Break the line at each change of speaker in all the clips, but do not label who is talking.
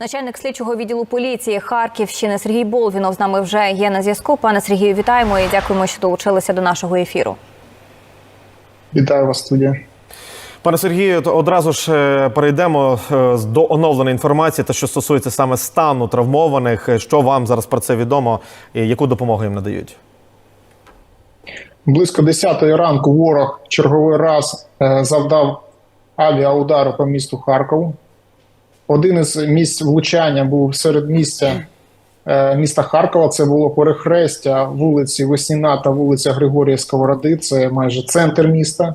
Начальник слідчого відділу поліції Харківщини Сергій Болвінов з нами вже є на зв'язку. Пане Сергію, вітаємо і дякуємо, що долучилися до нашого ефіру.
Вітаю вас, студія.
Пане Сергію, то одразу ж е, перейдемо е, з- до оновленої інформації, та що стосується саме стану травмованих. Е, Що вам зараз про це відомо? і Яку допомогу їм надають?
Близько 10 ранку ворог черговий раз завдав авіаудару по місту Харкову. Один із місць влучання був серед місця е, міста Харкова. Це було перехрестя вулиці Весніна та вулиця Григорія Сковороди. Це майже центр міста.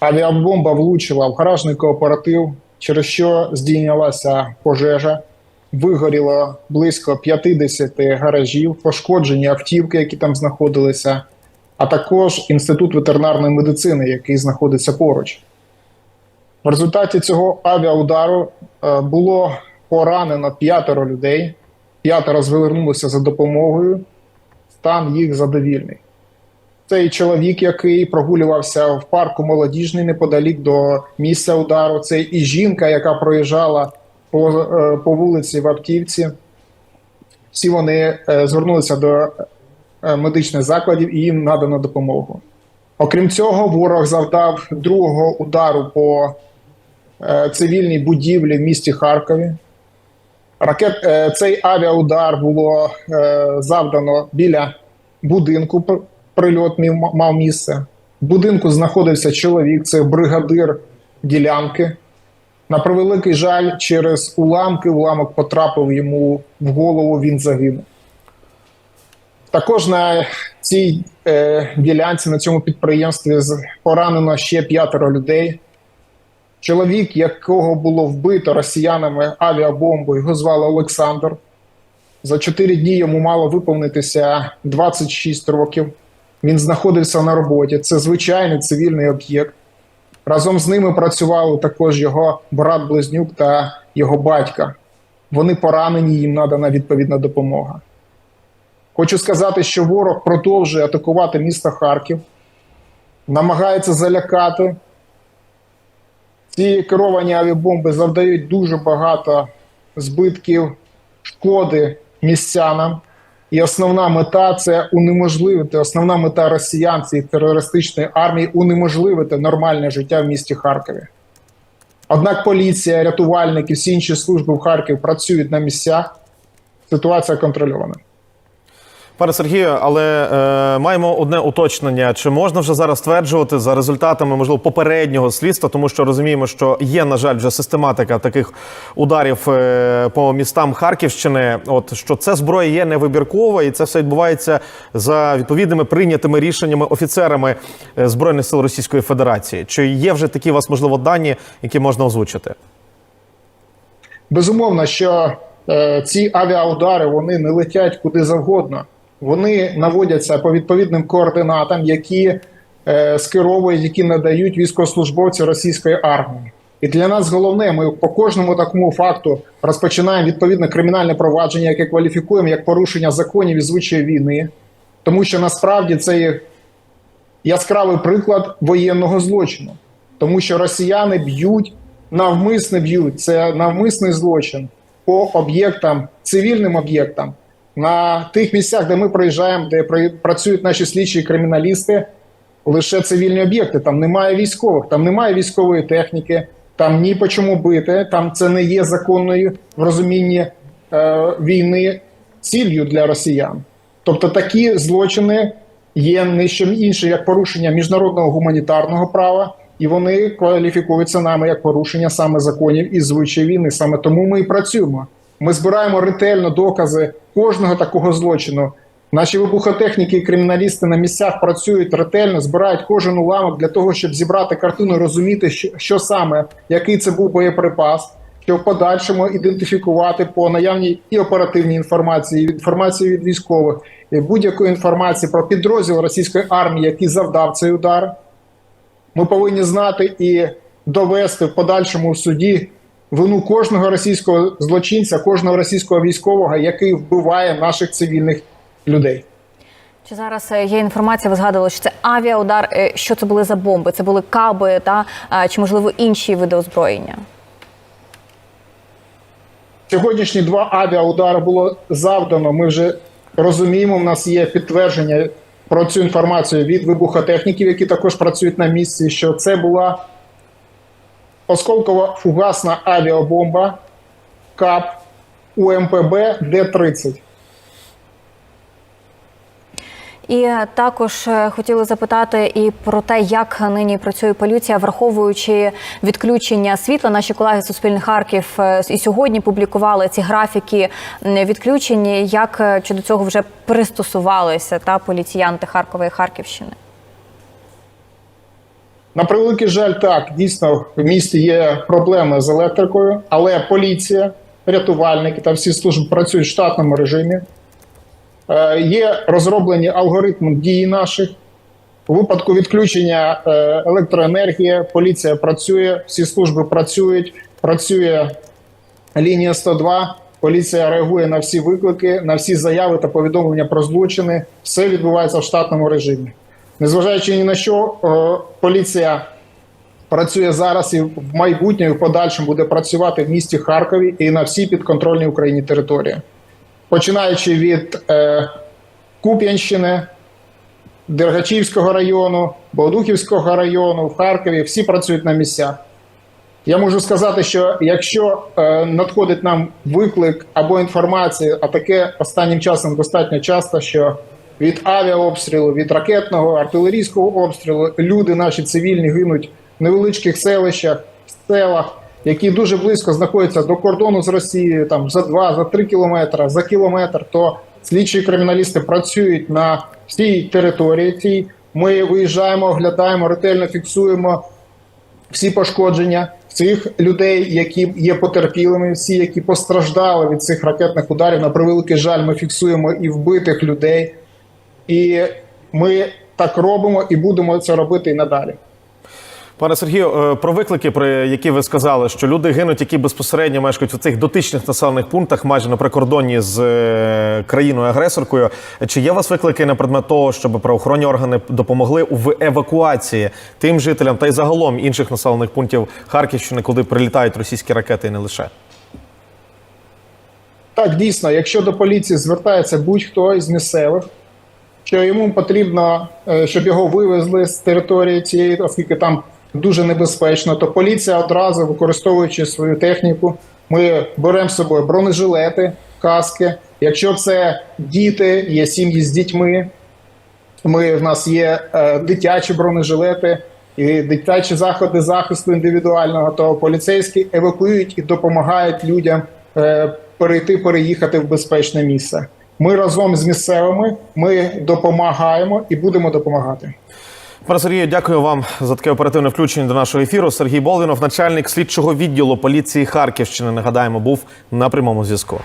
Авіабомба влучила в гаражний кооператив, через що здійнялася пожежа. Вигоріло близько 50 гаражів, пошкоджені автівки, які там знаходилися, а також інститут ветеринарної медицини, який знаходиться поруч. В результаті цього авіаудару е, було поранено п'ятеро людей, п'ятеро звернулися за допомогою, стан їх задовільний. Цей чоловік, який прогулювався в парку молодіжний неподалік до місця удару. Це і жінка, яка проїжджала по, е, по вулиці в Автівці. Всі вони е, звернулися до медичних закладів і їм надано допомогу. Окрім цього, ворог завдав другого удару по цивільній будівлі в місті Харкові. Ракет, е, цей авіаудар було е, завдано біля будинку. Пр- Прильот мав місце. В будинку знаходився чоловік, це бригадир ділянки. На превеликий жаль, через уламки уламок потрапив йому в голову, він загинув. Також на цій е, ділянці, на цьому підприємстві поранено ще п'ятеро людей. Чоловік, якого було вбито росіянами авіабомбою, його звали Олександр. За чотири дні йому мало виповнитися 26 років. Він знаходився на роботі. Це звичайний цивільний об'єкт. Разом з ними працювали також його брат-близнюк та його батька. Вони поранені, їм надана відповідна допомога. Хочу сказати, що ворог продовжує атакувати місто Харків, намагається залякати. Ці керовані авіабомби завдають дуже багато збитків, шкоди містянам. І основна мета це унеможливити, основна мета росіян цієї терористичної армії унеможливити нормальне життя в місті Харкові. Однак поліція, рятувальники, всі інші служби в Харкові працюють на місцях. Ситуація контрольована.
Пане Сергію, але е, маємо одне уточнення: чи можна вже зараз стверджувати за результатами можливо попереднього слідства, тому що розуміємо, що є на жаль вже систематика таких ударів е, по містам Харківщини. От що це зброя є невибіркова, і це все відбувається за відповідними прийнятими рішеннями офіцерами е, збройних сил Російської Федерації. Чи є вже такі у вас можливо дані, які можна озвучити?
Безумовно, що е, ці авіаудари вони не летять куди завгодно. Вони наводяться по відповідним координатам, які е, скеровують, які надають військовослужбовці російської армії. І для нас головне, ми по кожному такому факту розпочинаємо відповідне кримінальне провадження, яке кваліфікуємо як порушення законів і звичаї війни, тому що насправді це є яскравий приклад воєнного злочину, тому що росіяни б'ють, навмисно б'ють. Це навмисний злочин по об'єктам, цивільним об'єктам. На тих місцях, де ми проїжджаємо, де працюють наші слідчі і криміналісти, лише цивільні об'єкти. Там немає військових, там немає військової техніки, там ні по чому бити. Там це не є законною в розумінні е, війни ціллю для росіян. Тобто такі злочини є не інше як порушення міжнародного гуманітарного права, і вони кваліфікуються нами як порушення саме законів і звичаїв війни. Саме тому ми і працюємо. Ми збираємо ретельно докази кожного такого злочину. Наші вибухотехніки і криміналісти на місцях працюють ретельно, збирають кожен уламок для того, щоб зібрати картину, розуміти, що, що саме, який це був боєприпас, щоб в подальшому ідентифікувати по наявній і оперативній інформації, і інформації від військових, будь-якої інформації про підрозділ російської армії, який завдав цей удар. Ми повинні знати і довести в подальшому в суді вину кожного російського злочинця, кожного російського військового, який вбиває наших цивільних людей.
Чи зараз е, є інформація? Ви згадували, що це авіаудар? Е, Що це були за бомби? Це були каби та е, чи можливо інші види озброєння?
Сьогоднішні два авіаудари було завдано. Ми вже розуміємо, в нас є підтвердження про цю інформацію від вибухотехніків, які також працюють на місці, що це була осколкова фугасна авіабомба КАП УМПБ Д-30.
І також е, хотіли запитати і про те, як нині працює поліція, враховуючи відключення світла. Наші колеги Суспільних Харків е, і сьогодні публікували ці графіки м, відключень. Як е, чи до цього вже пристосувалися та поліціянти Харкова і Харківщини?
На превеликий жаль, так дійсно в місті є проблеми з електрикою, але поліція, рятувальники та всі служби працюють в штатному режимі. Е, Є розроблені алгоритми дії наших. У випадку відключення е, електроенергії поліція працює, всі служби працюють, працює лінія 102. Поліція реагує на всі виклики, на всі заяви та повідомлення про злочини. Все відбувається в штатному режимі. Незважаючи ні на що, е, поліція працює зараз і в майбутньому, і в подальшому буде працювати в місті Харкові і на всій підконтрольній Україні території. Починаючи від е, Куп'янщини, Дергачівського району, Богодухівського району, в Харкові, всі працюють на місцях. Я можу сказати, що якщо е, надходить нам виклик або інформація, а таке останнім часом достатньо часто, що від авіаобстрілу, від ракетного, артилерійського обстрілу люди наші цивільні гинуть в невеличких селищах, селах, які дуже близько знаходяться до кордону з Росією, там за 2, за 3 кілометри, за кілометр, то слідчі криміналісти працюють на всій території. Цій. Ми виїжджаємо, оглядаємо, ретельно фіксуємо всі пошкодження цих людей, які є потерпілими, всі, які постраждали від цих ракетних ударів. На превеликий жаль, ми фіксуємо і вбитих людей, і ми так робимо і будемо це робити і надалі.
Пане Сергію, е, про виклики, про які ви сказали, що люди гинуть, які безпосередньо мешкають у цих дотичних населених пунктах, майже на прикордонні з е, країною-агресоркою. Чи є у вас виклики на предмет того, щоб правоохоронні органи допомогли в евакуації тим жителям та й загалом інших населених пунктів Харківщини, куди прилітають російські ракети, і не лише?
Так, дійсно, якщо до поліції звертається будь-хто із місцевих, що йому потрібно, е, щоб його вивезли з території цієї, оскільки там дуже небезпечно, то поліція одразу, використовуючи свою техніку, ми беремо з собою бронежилети, каски. Якщо це діти, є сім'ї з дітьми, ми, в нас є е, дитячі бронежилети і дитячі заходи захисту індивідуального, то поліцейські евакуюють і допомагають людям е, перейти, переїхати в безпечне місце. Ми разом з місцевими ми допомагаємо і будемо допомагати.
Пане Сергію, дякую вам за таке оперативне включення до нашого ефіру. Сергій Болвінов, начальник слідчого відділу поліції Харківщини. Нагадаємо, був на прямому зв'язку.